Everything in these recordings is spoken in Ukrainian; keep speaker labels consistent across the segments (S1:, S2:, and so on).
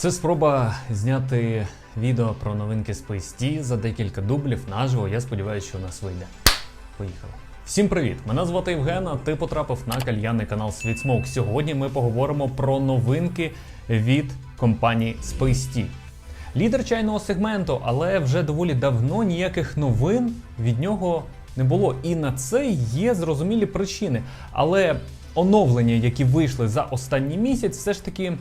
S1: Це спроба зняти відео про новинки з PST за декілька дублів наживо. Я сподіваюся, що у нас вийде. Поїхали. Всім привіт! Мене звати Євген, а Ти потрапив на кальянний канал Sweet Smoke. Сьогодні ми поговоримо про новинки від компанії SpaceT. Лідер чайного сегменту, але вже доволі давно ніяких новин від нього не було. І на це є зрозумілі причини. Але оновлення, які вийшли за останній місяць, все ж таки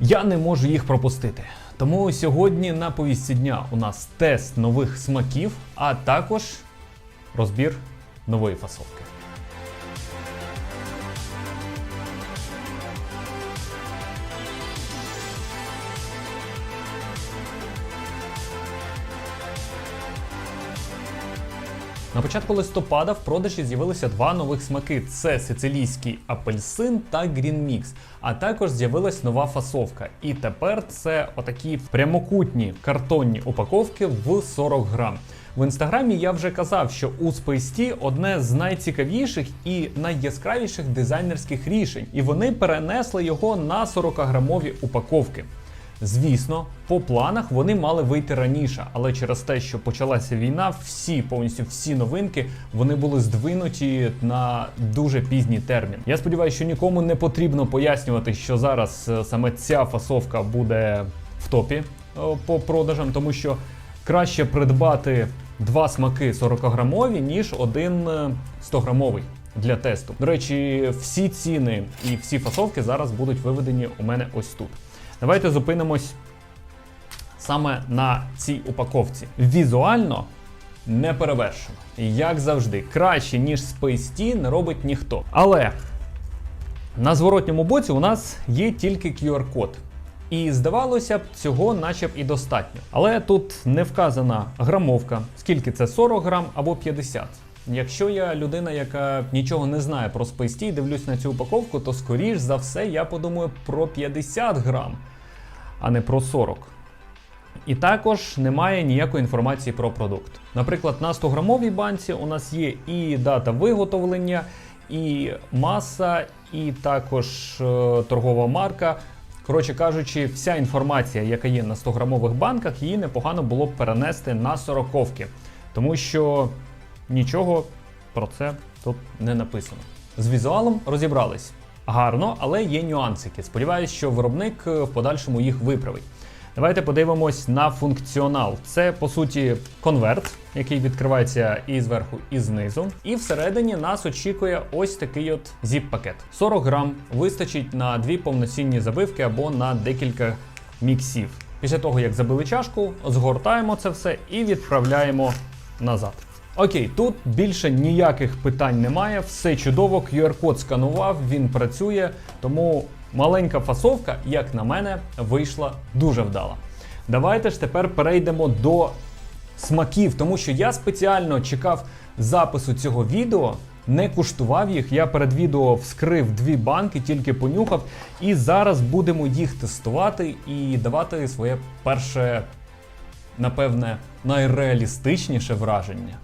S1: я не можу їх пропустити. Тому сьогодні на повістці дня у нас тест нових смаків, а також розбір нової фасовки. На початку листопада в продажі з'явилися два нових смаки: це сицилійський апельсин та грінмікс. А також з'явилась нова фасовка. І тепер це отакі прямокутні картонні упаковки в 40 грам. В інстаграмі я вже казав, що у Space одне з найцікавіших і найяскравіших дизайнерських рішень, і вони перенесли його на 40-грамові упаковки. Звісно, по планах вони мали вийти раніше, але через те, що почалася війна, всі повністю всі новинки вони були здвинуті на дуже пізній термін. Я сподіваюся, що нікому не потрібно пояснювати, що зараз е, саме ця фасовка буде в топі е, по продажам, тому що краще придбати два смаки 40-грамові, ніж один е, 100-грамовий. Для тесту. До речі, всі ціни і всі фасовки зараз будуть виведені у мене ось тут. Давайте зупинимось саме на цій упаковці. Візуально не перевершено. Як завжди, краще, ніж Space не робить ніхто. Але на зворотньому боці у нас є тільки QR-код. І здавалося б, цього наче б і достатньо. Але тут не вказана грамовка, скільки це 40 грам або 50. Якщо я людина, яка нічого не знає про Space Tea, дивлюсь на цю упаковку, то скоріш за все я подумаю про 50 грам, а не про 40. І також немає ніякої інформації про продукт. Наприклад, на 100 грамовій банці у нас є і дата виготовлення, і маса, і також е, торгова марка. Коротше кажучи, вся інформація, яка є на 100 грамових банках, її непогано було б перенести на 40-ки. Тому що нічого про це тут не написано. З візуалом розібрались. Гарно, але є нюансики. Сподіваюсь, що виробник е, в подальшому їх виправить. Давайте подивимось на функціонал. Це по суті конверт, який відкривається і зверху, і знизу. І всередині нас очікує ось такий от зіп-пакет. 40 грам вистачить на дві повноцінні забивки або на декілька міксів. Після того, як забили чашку, згортаємо це все і відправляємо назад. Окей, тут більше ніяких питань немає, все чудово. QR-код сканував, він працює, тому маленька фасовка, як на мене, вийшла дуже вдала. Давайте ж тепер перейдемо до смаків, тому що я спеціально чекав запису цього відео, не куштував їх. Я перед відео вскрив дві банки, тільки понюхав, і зараз будемо їх тестувати і давати своє перше, напевне, найреалістичніше враження.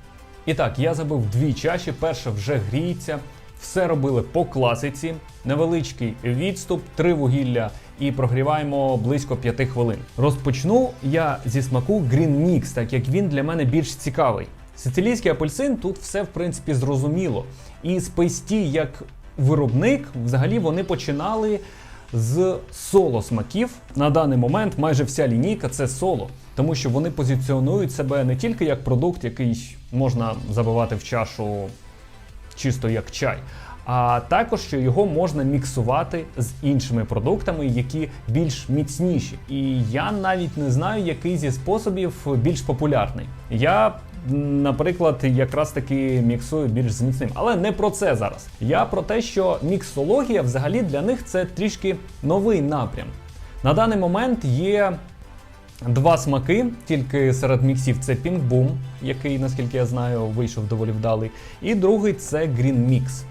S1: І так, я забив дві чаші, перша вже гріється. Все робили по класиці, невеличкий відступ, три вугілля і прогріваємо близько 5 хвилин. Розпочну я зі смаку Green Mix, так як він для мене більш цікавий. Сицилійський апельсин тут все в принципі зрозуміло. І Space Tea як виробник, взагалі вони починали з соло смаків. На даний момент майже вся лінійка це соло, тому що вони позиціонують себе не тільки як продукт, який можна забивати в чашу чисто як чай. А також що його можна міксувати з іншими продуктами, які більш міцніші. І я навіть не знаю, який зі способів більш популярний. Я, наприклад, якраз таки міксую більш з міцним. Але не про це зараз. Я про те, що міксологія взагалі для них це трішки новий напрям. На даний момент є Два смаки, тільки серед міксів це Pink Boom, який, наскільки я знаю, вийшов доволі вдалий. І другий це Green Mix.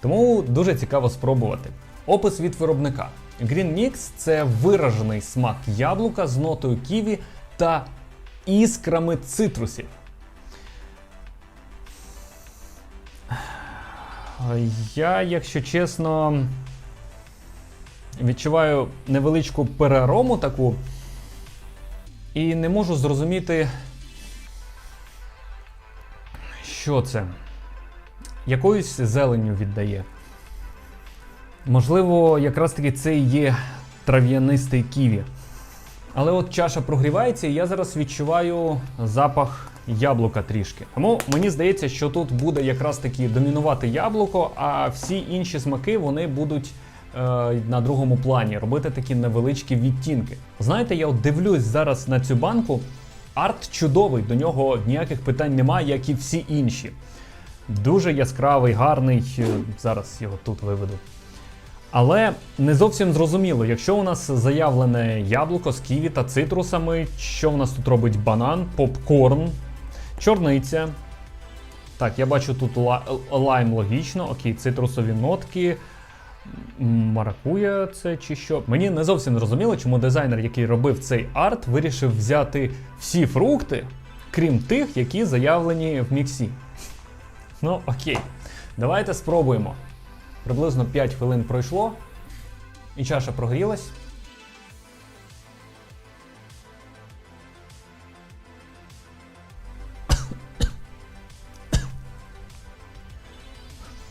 S1: Тому дуже цікаво спробувати. Опис від виробника. Green Mix це виражений смак яблука з нотою ківі та іскрами цитрусів. Я, якщо чесно, відчуваю невеличку перерому таку. І не можу зрозуміти, що це. Якоюсь зеленню віддає. Можливо, якраз таки це і є трав'янистий ківі. Але от чаша прогрівається, і я зараз відчуваю запах яблука трішки. Тому мені здається, що тут буде якраз таки домінувати яблуко, а всі інші смаки вони будуть на другому плані робити такі невеличкі відтінки. Знаєте, я от дивлюсь зараз на цю банку. Арт чудовий, до нього ніяких питань немає, як і всі інші. Дуже яскравий, гарний. е, Зараз його тут виведу. Але не зовсім зрозуміло, якщо у нас заявлене яблуко з ківі та цитрусами, що в нас тут робить банан, попкорн, чорниця. Так, я бачу тут лайм логічно, окей, цитрусові нотки. М, Маракуя це чи що. Мені не зовсім зрозуміло, чому дизайнер, який робив цей арт, вирішив взяти всі фрукти, крім тих, які заявлені в міксі. Ну, окей. Давайте спробуємо. Приблизно 5 хвилин пройшло, і чаша прогрілась.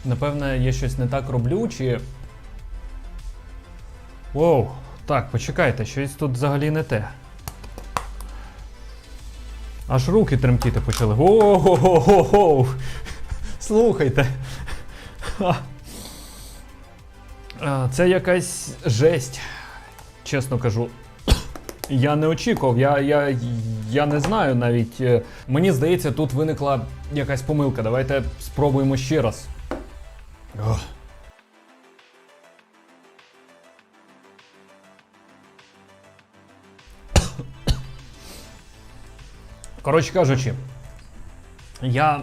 S1: Напевне, я щось не так роблю, чи. Воу, так, почекайте, щось тут взагалі не те. Аж руки тремтіти почали. Воу-го-го-го! Слухайте. Це якась жесть, чесно кажу. Я не очікував, я, я, я не знаю навіть. е, Мені здається, тут виникла якась помилка. Давайте спробуємо ще раз. Ох. Коротше кажучи, я.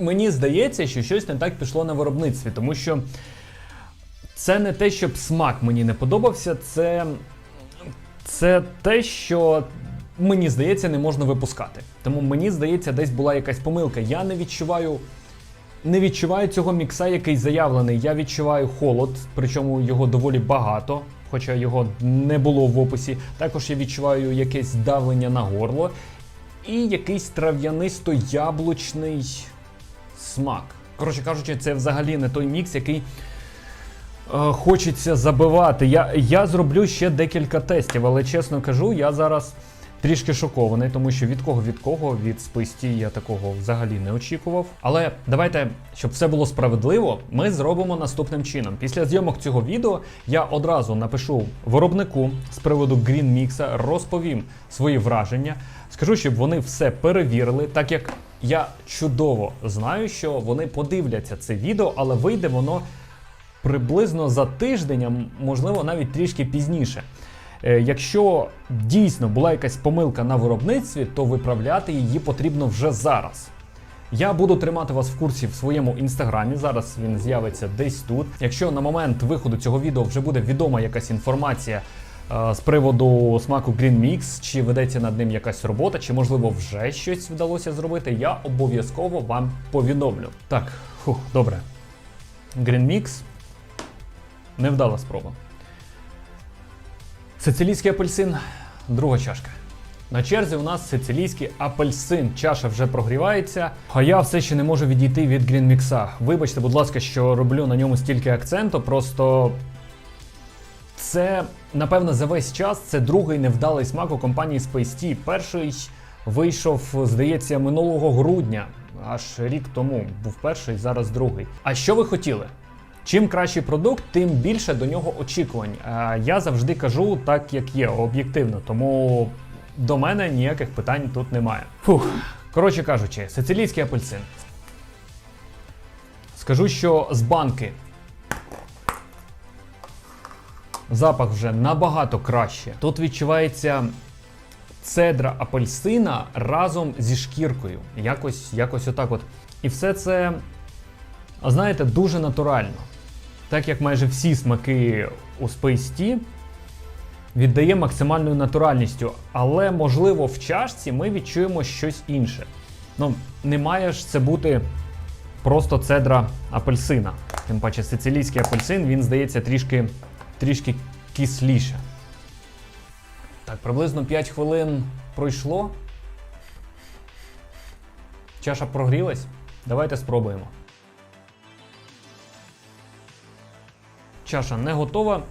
S1: Мені здається, що щось не так пішло на виробництві, тому що це не те, щоб смак мені не подобався, це, це те, що мені здається, не можна випускати. Тому мені здається, десь була якась помилка. Я не відчуваю. Не відчуваю цього мікса, який заявлений. Я відчуваю холод, причому його доволі багато, хоча його не було в описі. Також я відчуваю якесь давлення на горло і якийсь трав'янисто-яблучний смак. Коротше кажучи, це взагалі не той мікс, який е, хочеться забивати. Я, я зроблю ще декілька тестів, але чесно кажу, я зараз трішки шокований, тому що від кого від кого від списті я такого взагалі не очікував. Але давайте, щоб все було справедливо, ми зробимо наступним чином. Після зйомок цього відео я одразу напишу виробнику з приводу Green Mix, розповім свої враження. Скажу, щоб вони все перевірили, так як я чудово знаю, що вони подивляться це відео, але вийде воно приблизно за тиждень, можливо навіть трішки пізніше. Е, Якщо дійсно була якась помилка на виробництві, то виправляти її потрібно вже зараз. Я буду тримати вас в курсі в своєму інстаграмі. Зараз він з'явиться десь тут. Якщо на момент виходу цього відео вже буде відома якась інформація е, з приводу смаку Green Mix, чи ведеться над ним якась робота, чи можливо вже щось вдалося зробити, я обов'язково вам повідомлю. Так, фух, добре. Green Mix. Невдала спроба. Сицилійський апельсин, друга чашка. На черзі у нас сицилійський апельсин. Чаша вже прогрівається, а я все ще не можу відійти від грінмікса. Вибачте, будь ласка, що роблю на ньому стільки акценту. Просто це, напевно, за весь час це другий невдалий смак у компанії Space Tea. Перший вийшов, здається, минулого грудня, аж рік тому. Був перший, зараз другий. А що ви хотіли? Чим кращий продукт, тим більше до нього очікувань. Я завжди кажу так, як є, об'єктивно. Тому до мене ніяких питань тут немає. Фух. Коротше кажучи, сицилійський апельсин. Скажу, що з банки запах вже набагато краще. Тут відчувається цедра апельсина разом зі шкіркою. Якось, якось отак от. І все це, а знаєте, дуже натурально. Так як майже всі смаки у Space віддає максимальною натуральністю, але можливо в чашці ми відчуємо щось інше. Ну, не має ж це бути просто цедра апельсина. Тим паче сицилійський апельсин, він здається трішки, трішки кисліше. Так, приблизно 5 хвилин пройшло. Чаша прогрілась. Давайте спробуємо. Чаша не готова.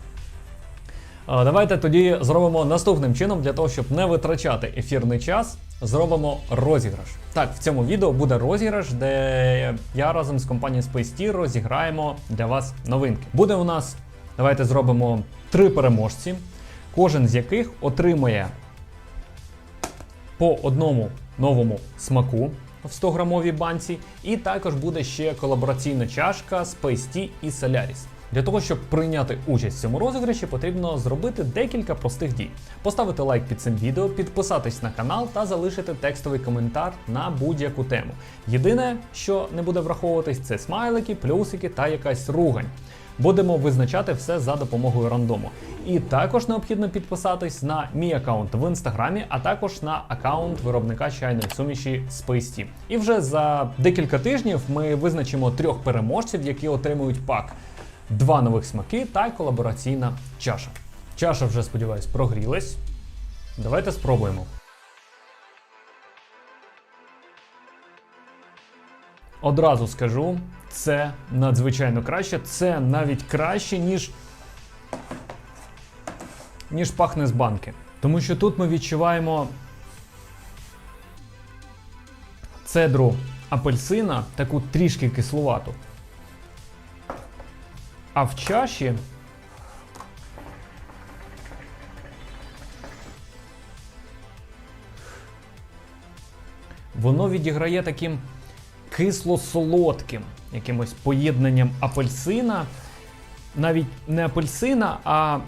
S1: Давайте тоді зробимо наступним чином для того, щоб не витрачати ефірний час. Зробимо розіграш. Так, в цьому відео буде розіграш, де я разом з компанією Space розіграємо для вас новинки. Буде у нас, давайте зробимо три переможці, кожен з яких отримує по одному новому смаку в 100 грамовій банці, і також буде ще колабораційна чашка Space і Solaris. Для того, щоб прийняти участь в цьому розіграші, потрібно зробити декілька простих дій: поставити лайк під цим відео, підписатись на канал та залишити текстовий коментар на будь-яку тему. Єдине, що не буде враховуватись, це смайлики, плюсики та якась ругань. Будемо визначати все за допомогою рандому. І також необхідно підписатись на мій аккаунт в інстаграмі, а також на аккаунт виробника чайної суміші Space Tea. І вже за декілька тижнів ми визначимо трьох переможців, які отримують пак. Два нових смаки та колабораційна чаша. Чаша вже, сподіваюсь, прогрілась. Давайте спробуємо. Одразу скажу, це надзвичайно краще. Це навіть краще, ніж, ніж пахне з банки. Тому що тут ми відчуваємо цедру апельсина, таку трішки кислувату. А в чаші воно відіграє таким кисло-солодким якимось поєднанням апельсина, навіть не апельсина, а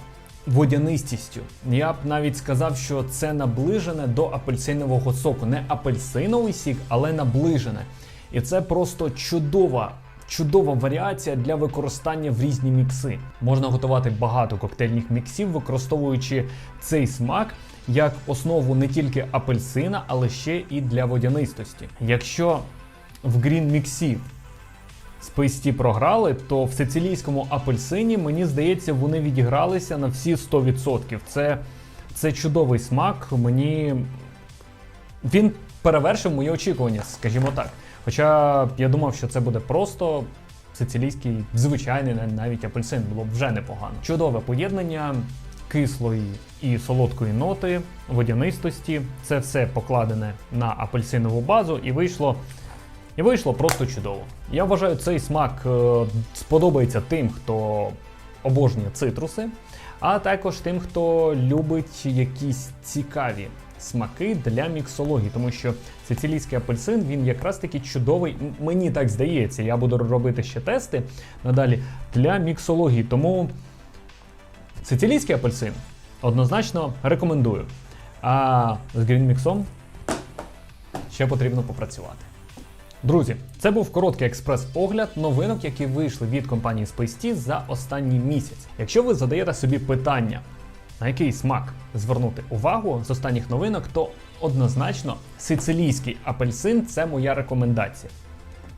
S1: водянистістю. Я б навіть сказав, що це наближене до апельсинового соку. Не апельсиновий сік, але наближене. І це просто чудова. Чудова варіація для використання в різні мікси. Можна готувати багато коктейльних міксів, використовуючи цей смак як основу не тільки апельсина, але ще і для водянистості. Якщо в Green міксі Tea програли, то в сицилійському апельсині, мені здається, вони відігралися на всі 100%. Це, це чудовий смак. Мені він перевершив мої очікування, скажімо так. Хоча я думав, що це буде просто сицилійський звичайний навіть апельсин, було б вже непогано. Чудове поєднання кислої і солодкої ноти, водянистості. Це все покладене на апельсинову базу і вийшло. І вийшло просто чудово. Я вважаю, цей смак е, сподобається тим, хто обожнює цитруси, а також тим, хто любить якісь цікаві смаки для міксології, тому що сицилійський апельсин він якраз таки чудовий. Мені так здається. Я буду робити ще тести надалі для міксології. Тому сицилійський апельсин однозначно рекомендую. А з грінміксом ще потрібно попрацювати. Друзі, це був короткий експрес-огляд новинок, які вийшли від компанії Space за останній місяць. Якщо ви задаєте собі питання, на який смак звернути увагу з останніх новинок, то однозначно сицилійський апельсин це моя рекомендація.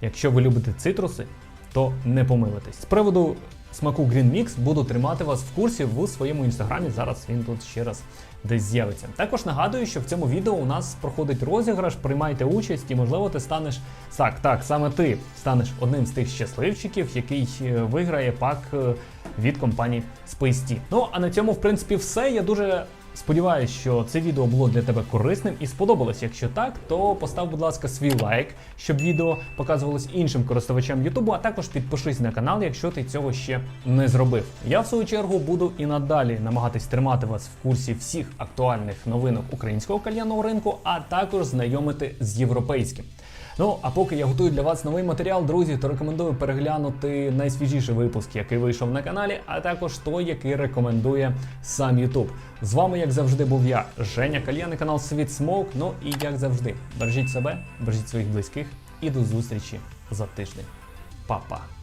S1: Якщо ви любите цитруси, то не помилитесь. З приводу смаку Green Mix буду тримати вас в курсі в своєму інстаграмі. Зараз він тут ще раз десь з'явиться. Також нагадую, що в цьому відео у нас проходить розіграш, приймайте участь і, можливо, ти станеш так, так, саме ти станеш одним з тих щасливчиків, який е, виграє пак е, від компанії Space Tea. Ну а на цьому, в принципі, все. Я дуже Сподіваюсь, що це відео було для тебе корисним і сподобалось. Якщо так, то постав, будь ласка, свій лайк, щоб відео показувалось іншим користувачам Ютубу, а також підпишись на канал, якщо ти цього ще не зробив. Я в свою чергу буду і надалі намагатись тримати вас в курсі всіх актуальних новинок українського кальянного ринку, а також знайомити з європейським. Ну а поки я готую для вас новий матеріал, друзі, то рекомендую переглянути найсвіжіший випуск, який вийшов на каналі, а також той, який рекомендує сам YouTube. З вами, як завжди, був я, Женя Кальяни, канал Світ Смоук. Ну і як завжди, бережіть себе, бережіть своїх близьких і до зустрічі за тиждень. Па-па!